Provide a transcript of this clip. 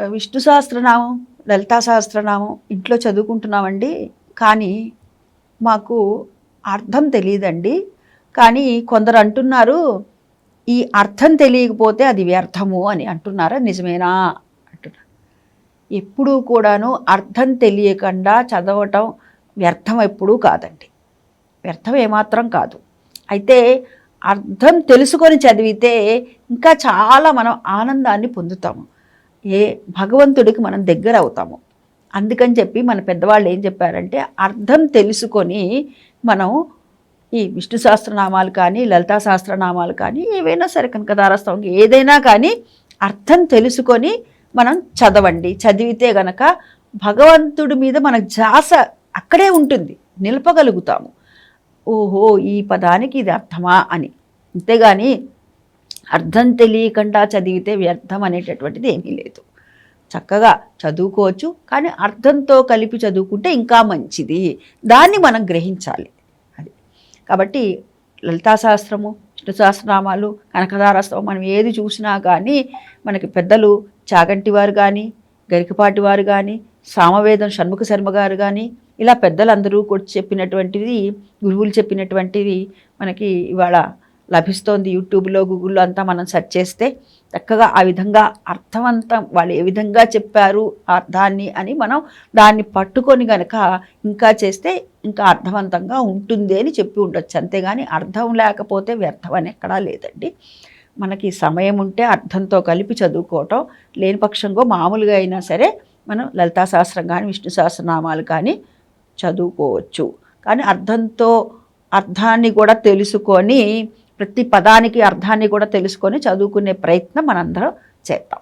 విష్ణు సహస్రనామం లలితా సహస్రనామం ఇంట్లో చదువుకుంటున్నామండి. కానీ మాకు అర్థం తెలియదండి. కానీ కొందరు అంటున్నారు ఈ అర్థం తెలియకపోతే అది వ్యర్థము అని అంటున్నారా? నిజమేనా? అంటున్నారు. ఎప్పుడూ కూడాను అర్థం తెలియకుండా చదవటం వ్యర్థం ఎప్పుడూ కాదండి. వ్యర్థం ఏమాత్రం కాదు. అయితే అర్థం తెలుసుకొని చదివితే ఇంకా చాలా మనం ఆనందాన్ని పొందుతాము. ఏ భగవంతుడికి మనం దగ్గర అవుతాము. అందుకని చెప్పి మన పెద్దవాళ్ళు ఏం చెప్పారంటే అర్థం తెలుసుకొని మనం ఈ విష్ణు సహస్రనామాలు కానీ లలితా సహస్రనామాలు కానీ ఏవైనా సరే కనకదారస్తం ఏదైనా కానీ అర్థం తెలుసుకొని మనం చదవండి. చదివితే గనక భగవంతుడి మీద మన జాస అక్కడే ఉంటుంది. నిలపగలుగుతాము. ఓహో ఈ పదానికి ఇది అర్థమా అని. అంతేగాని అర్థం తెలియకుండా చదివితే వ్యర్థం అనేటటువంటిది ఏమీ లేదు. చక్కగా చదువుకోవచ్చు కానీ అర్థంతో కలిపి చదువుకుంటే ఇంకా మంచిది. దాన్ని మనం గ్రహించాలి. అది. కాబట్టి లలితా శాస్త్రము విష్ణు సహస్రనామాలు కనకదారస్త్రం మనం ఏది చూసినా కానీ మనకి పెద్దలు చాగంటి వారు కానీ గరికపాటి వారు కానీ సామవేదం షణ్ముఖ శర్మ గారు కానీ ఇలా పెద్దలందరూ కూడా చెప్పినటువంటిది గురువులు చెప్పినటువంటిది మనకి ఇవాళ లభిస్తోంది యూట్యూబ్లో గూగుల్లో అంతా మనం సెర్చ్ చేస్తే చక్కగా ఆ విధంగా అర్థవంతం వాళ్ళు ఏ విధంగా చెప్పారు అర్థాన్ని అని మనం దాన్ని పట్టుకొని కనుక ఇంకా చేస్తే ఇంకా అర్థవంతంగా ఉంటుంది అని చెప్పి ఉండొచ్చు. అంతేగాని అర్థం లేకపోతే వ్యర్థం అని ఎక్కడా లేదండి. మనకి సమయం ఉంటే అర్థంతో కలిపి చదువుకోవటం లేని పక్షంగా మామూలుగా అయినా సరే మనం లలితా సహస్రం కానీ విష్ణు సహస్రనామాలు కానీ చదువుకోవచ్చు. కానీ అర్థంతో అర్థాన్ని కూడా తెలుసుకొని ప్రతి పదానికి అర్థాన్ని కూడా తెలుసుకొని చదువుకునే ప్రయత్నం మనందరం చేద్దాం.